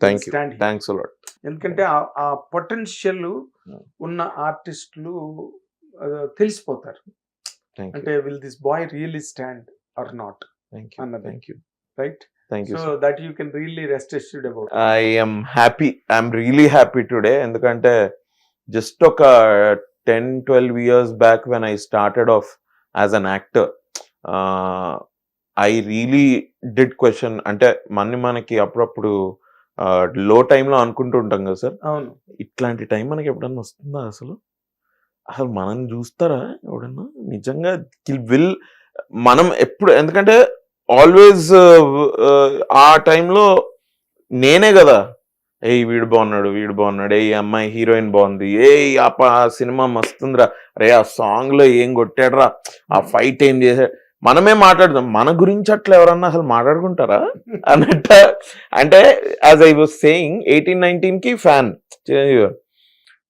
Thank you. Thanks a lot ఎందుకంటే ఆ- potential Hmm. ఉన్న ఆర్టిస్టులు తెలిసిపోతారు. అంటే will this boy really stand or not thank you అన్నది. Thank you right you so that you can really rest assured about I am happy I'm really happy today ఎందుకంటే just ఒక ten twelve years back when I started off as an actor I really did question అంటే మన మనకి అప్పుడప్పుడు లో టైంలో అనుకుంటూ ఉంటాం కదా సార్? అవును. ఇట్లాంటి టైం మనకి ఎప్పుడన్నా వస్తుందా అసలు? అసలు మనం చూస్తారా ఎవడన్నా? నిజంగా విల్ మనం ఎప్పుడు ఎందుకంటే ఆల్వేస్ ఆ టైంలో నేనే కదా. ఏ వీడు బాగున్నాడు వీడు బాగున్నాడు. ఏ అమ్మాయి హీరోయిన్ బాగుంది. ఏ ఆ సినిమా మస్తుందిరా. రే ఆ సాంగ్లో ఏం కొట్టాడురా? ఆ ఫైట్ ఏం చేశాడు? మనమే మాట్లాడదాం మన గురించి అట్లా ఎవరన్నా అసలు మాట్లాడుకుంటారా? అన్నట్ట. అంటే as I was saying eighteen నైన్టీన్కి fan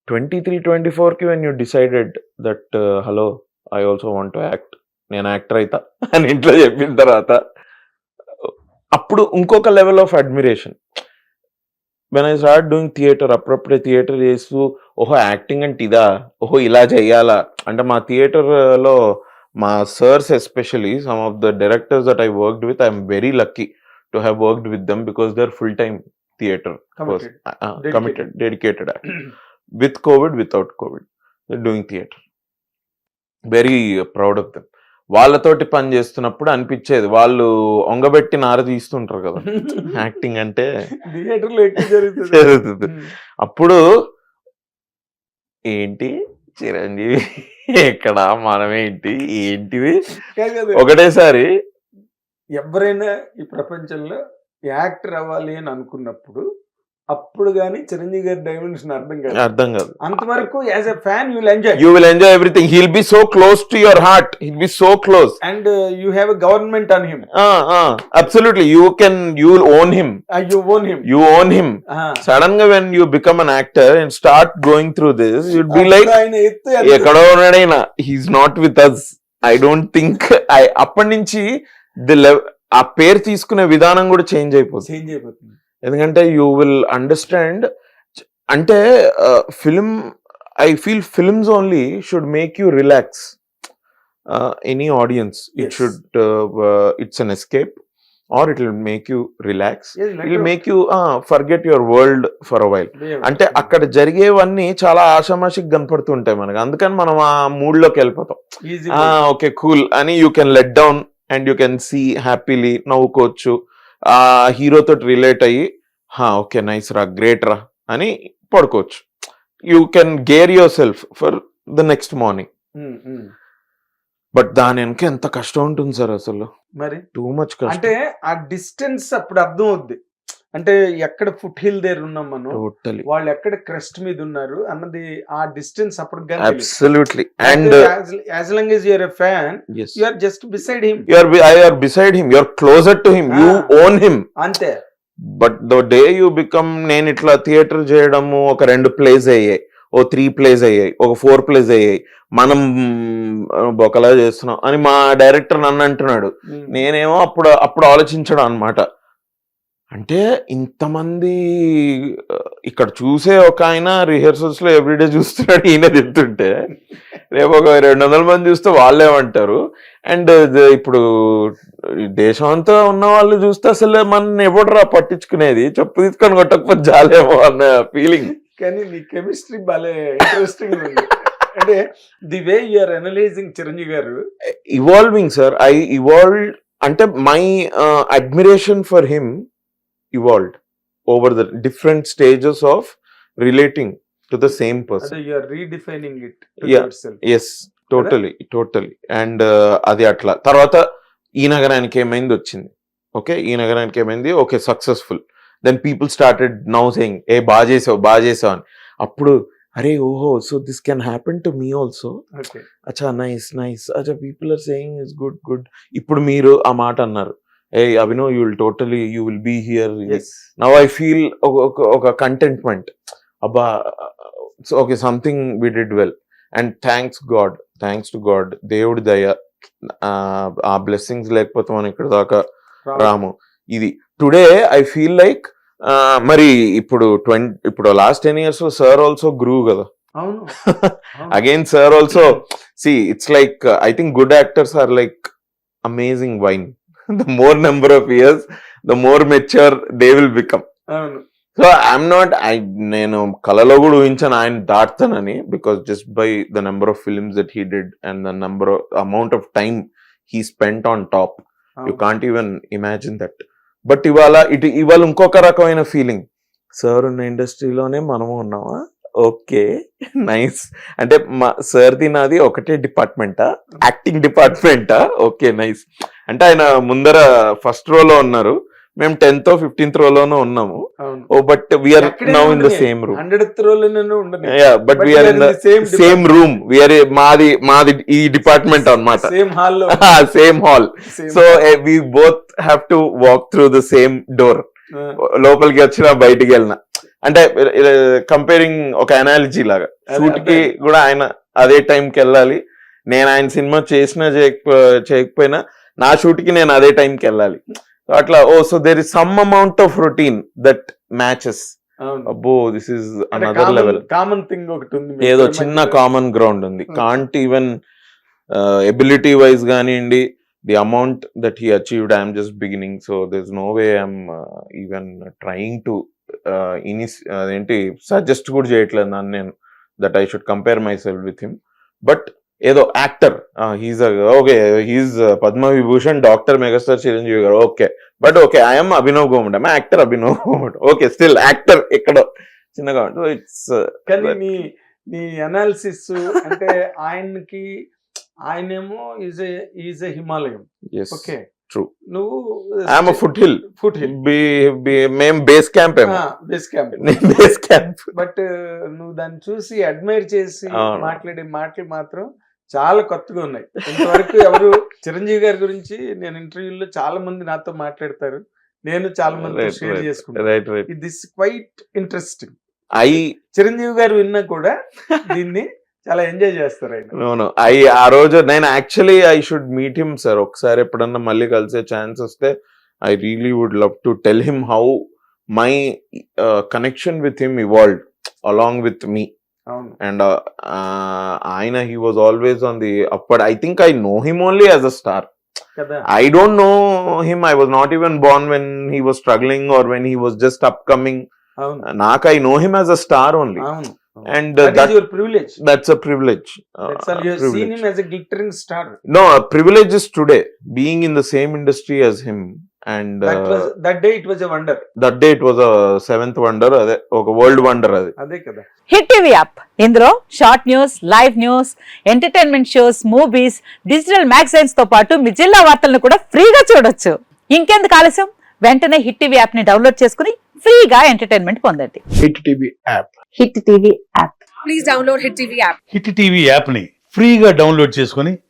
twenty three twenty ఫోర్కి when you decided that hello I also want to act నేను యాక్టర్ అవుతా అని ఇంట్లో చెప్పిన తర్వాత అప్పుడు ఇంకొక level of admiration when I start doing theatre అప్పుడప్పుడే థియేటర్ చేస్తూ ఓహో యాక్టింగ్ అంటే ఇదా? ఓహో ఇలా చేయాలా? అంటే మా థియేటర్లో మా sirs especially some of the directors that I worked with I'm very lucky to have worked with them because they're full time theatre Committed. Committed dedicated with Covid without Covid doing theatre very proud of them వాళ్ళతోటి పని చేస్తున్నప్పుడు అనిపించేది వాళ్ళు ఒంగబెట్టి నార తీస్తుంటారు కదా. Acting అంటే జరుగుతుంది. అప్పుడు ఏంటి? చిరంజీవి ఎక్కడ? మనమేంటి ఏంటివి. ఒకటేసారి ఎవరైనా ఈ ప్రపంచంలో యాక్టర్ అవ్వాలి అని అనుకున్నప్పుడు అప్పుడు కానీ చిరంజీవి గారి డైమెన్షన్ అర్థం కాదు. అర్థం కాదు. అంతవరకు as a fan you will enjoy. You will enjoy everything he'll be so close to your heart he'll be so close and you have a government on him absolutely you can you will own him you own him you own him సడన్గా when you become an actor and start going through this you'd be like ఎక్కడో ఉన్నాడైనా. He's not with us I don't think I అప్పటి నుంచి the ఆ పేరు తీసుకునే విధానం కూడా change అయిపోతుంది. చేంజ్ అయిపోతుంది. ఎందుకంటే యూ విల్ అండర్స్టాండ్ అంటే film I feel films only should make you relax any audience. It. Should it's an escape or it will make you relax it make you forget your world for a while Yeah. అంటే అక్కడ జరిగేవన్నీ చాలా ఆషామాషికి కనపడుతుంటాయి మనకి. అందుకని మనం ఆ మూడ్లోకి వెళ్ళిపోతాం okay cool అని you can let down and you can see happily నవ్వుకోవచ్చు ఆ హీరో తోటి రిలేట్ అయ్యి హా ఓకే నైస్ రా గ్రేట్ రా అని పడుకోవచ్చు. You can gear yourself for the next morning. But దాని వెనక ఎంత కష్టం ఉంటుంది సార్ అసలు. మరి? టూ మచ్ అంటే ఆ డిస్టెన్స్ అప్పుడు అర్థం అవుద్ది అంటే ఎక్కడ ఫుట్ హిల్ దగ్గర ఉన్నాం మనం టోటలీ వాళ్ళు ఎక్కడ క్రెస్ట్ మీద ఉన్నారు అన్నది ఆ డిస్టెన్స్ అప్పుడు absolutely and as long as you're a fan as you are just beside him you are I are beside him you are closer to him you Ah. Own him అంతే. But the day you become నేను ఇట్లా theatre చేయడము ఒక రెండు place అయ్యాయి. ఓ three place అయ్యాయి. ఒక ఫోర్ ప్లేస్ అయ్యాయి. మనం మ్, ఒకలా చేస్తున్నాం అని మా డైరెక్టర్ నన్ను అంటున్నాడు. Mm. నేనేమో అప్పుడు అప్పుడు ఆలోచించడం అనమాట అంటే ఇంతమంది ఇక్కడ చూసే ఒక ఆయన రిహర్సల్స్లో ఎవ్రీడే చూస్తున్నాడు ఈయన తింటుంటే రేపు ఒక రెండు వందల మంది చూస్తే వాళ్ళేమంటారు అండ్ ఇప్పుడు దేశం అంతా ఉన్న వాళ్ళు చూస్తే అసలు మన ఎవడరా పట్టించుకునేది? చెప్పు తీసుకొని కొట్టకపోతే జాలేమో అన్న ఫీలింగ్ కానీ నీ కెమిస్ట్రీ భలే ఇంట్రెస్టింగ్ ఉంది. అంటే the way you're analysing Chiranjeevi garu. Evolving sir I evolve అంటే my admiration for him evolved over the different stages of relating to the same person అదే you're redefining it Yeah. Yes totally totally and అది అట్లా. తర్వాత ఈ నగరానికి ఏమైంది వచ్చింది? Okay ఈ నగరానికి ఏమైంది? Okay successful then people started now saying ఏ బాగా చేసావు బాగా చేసావు అని. అప్పుడు అరే ఓహో so this can happen to me also అచ్చా నైస్ నైస్ అచ్చా people are saying is good good ఇప్పుడు మీరు ఆ మాట అన్నారు. ఏ అభినో you will totally you will be here now I feel ఒక కంటెంట్మెంట్ అబ్బా okay something we did well and thanks God thanks to God దేవుడి దయ ఆ, బ్లెస్సింగ్స్ లేకపోతే మనం ఇక్కడ దాకా రాము. ఇది టుడే ఐ ఫీల్ లైక్ మరి ఇప్పుడు ట్వంటీ ఇప్పుడు లాస్ట్ టెన్ ఇయర్స్లో సార్ ఆల్సో గ్రూ కదా. Again sir also see it's like I think good actors are like amazing wine the more number of years the more mature they will become so I'm not I నేను కళలో కూడా ఊహించాను ఆయన దాటుతానని because just by the number of films that he did and the number amount of time he spent on top you. Can't even imagine that but ఇవాళ ఇటు ఇవాళ ఇంకొక రకమైన ఫీలింగ్ సార్ ఉన్న ఇండస్ట్రీలోనే మనము ఉన్నామా? ఓకే నైస్ అంటే మా సార్ది నాది ఒకటే డిపార్ట్మెంటా యాక్టింగ్ డిపార్ట్మెంటా ఓకే నైస్ అంటే ఆయన ముందర ఫస్ట్ రోలో ఉన్నారు. మేము టెన్త్ ఫిఫ్టీన్త్ రోలోనూ ఉన్నాము. ఓ but we are now in the same room hundred రోలోనే but we are in the same room we are మాది మాది ఈ డిపార్ట్మెంట్ అన్నమాట సేమ్ హాల్లో same hall so we both have to walk through the same door లోపలికి వచ్చిన బయటికి వెళ్ళిన. అంటే కంపేరింగ్ ఒక అనాలజీ లాగా. షూట్కి. కూడా ఆయన అదే టైంకి వెళ్ళాలి. నేను ఆయన సినిమా చేసినా చేయకపో చేయకపోయినా నా షూట్కి నేను అదే టైంకి వెళ్ళాలి. So అట్లా ఓ so there is some amount of routine that matches అబ్బో this is another level common thing ఒకటి ఉంది ఏదో చిన్న. కామన్ గ్రౌండ్ ఉంది. కాంట్ ఈవెన్ ఎబిలిటీ వైజ్ కానివ్వండి the amount that he achieved I'm just beginning so this no way I'm even trying to ఇనిస్ అదేంటి suggest కూడా చేయట్లేదు నన్ను నేను that I should compare myself with him but ఏదో actor. He's okay he's Padma Vibhushan doctor megastar Chiranjeevi garu. Okay. But okay I'm Abhinav Gomatam I'm actor Abhinav Gomatam okay still actor ఎక్కడో చిన్నగా it's కానీ నీ నీ analysis అంటే ఆయనకి ఆయనేమో is is Himalayam okay. True. నువ్వు I'm foot hill foot hill మేం base camp base camp base camp but నువ్వు దాన్ని చూసి అడ్మైర్ చేసి. మాట్లాడే మాటలు మాత్రం చాలా కొత్తగా ఉన్నాయి. ఇంతవరకు ఎవరు చిరంజీవి గారి గురించి నేను ఇంటర్వ్యూలో చాలా మంది నాతో మాట్లాడతారు. నేను చాలా మంది షేర్. చేసుకుంటాను. This quite interesting I Chiranjeevi garu విన్నా కూడా దీన్ని చాలా ఎంజాయ్ చేస్తారు ఆయన. ఐ ఆ రోజు నేను actually I should meet him sir ఒకసారి ఎప్పుడన్నా మళ్ళీ కలిసే ఛాన్స్ వస్తే I really would love to tell him how my connection with him evolve along with me and ఆయన he was always on the upped I think I know him only as a star కదా I don't know him. I was not even born when he was struggling or when he was just upcoming. అవును Nak, I know him as a star only. అవును And uh, that that, is your privilege that's a privilege. Uh, that's all you seen privilege. Him as a glittering star No, a privilege is today being in the same industry as him. And that was that day it was a wonder that day it was a seventh wonder, అదే ఒక world wonder అది. అదే కదా. Hit TV app ఇందులో short news live news entertainment shows movies digital మ్యాగజైన్స్తో పాటు మీ జిల్లా వార్తలను కూడా ఫ్రీగా చూడొచ్చు. ఇంకెందుకు ఆలస్యం? వెంటనే హిట్ టీవీ యాప్ని డౌన్లోడ్ చేసుకుని ఫ్రీగా ఎంటర్టైన్మెంట్ పొందండి. Hit TV app hit TV app please download Hit TV app. Hit TV యాప్ని ఫ్రీగా డౌన్లోడ్ చేసుకొని